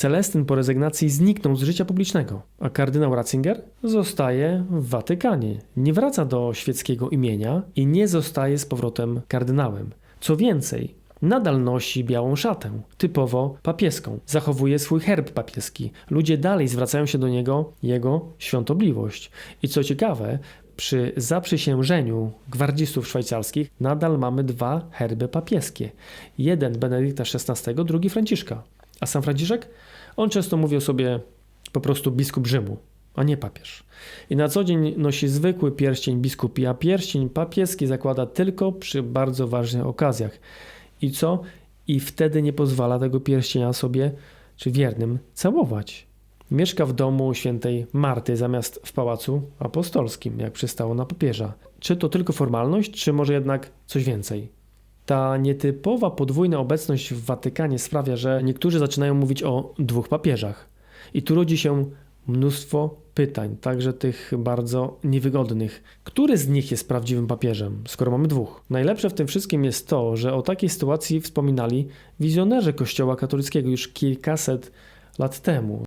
Celestyn po rezygnacji zniknął z życia publicznego, a kardynał Ratzinger zostaje w Watykanie. Nie wraca do świeckiego imienia i nie zostaje z powrotem kardynałem. Co więcej, nadal nosi białą szatę, typowo papieską. Zachowuje swój herb papieski. Ludzie dalej zwracają się do niego jego świątobliwość. I co ciekawe, przy zaprzysiężeniu gwardzistów szwajcarskich nadal mamy dwa herby papieskie. Jeden Benedykta XVI, drugi Franciszka. A sam Franciszek? On często mówi o sobie po prostu biskup Rzymu, a nie papież. I na co dzień nosi zwykły pierścień biskupi, a pierścień papieski zakłada tylko przy bardzo ważnych okazjach. I co? I wtedy nie pozwala tego pierścienia sobie, czy wiernym, całować. Mieszka w domu świętej Marty zamiast w pałacu apostolskim, jak przystało na papieża. Czy to tylko formalność, czy może jednak coś więcej? Ta nietypowa podwójna obecność w Watykanie sprawia, że niektórzy zaczynają mówić o dwóch papieżach. I tu rodzi się mnóstwo pytań, także tych bardzo niewygodnych. Który z nich jest prawdziwym papieżem, skoro mamy dwóch? Najlepsze w tym wszystkim jest to, że o takiej sytuacji wspominali wizjonerzy Kościoła katolickiego już kilkaset lat temu.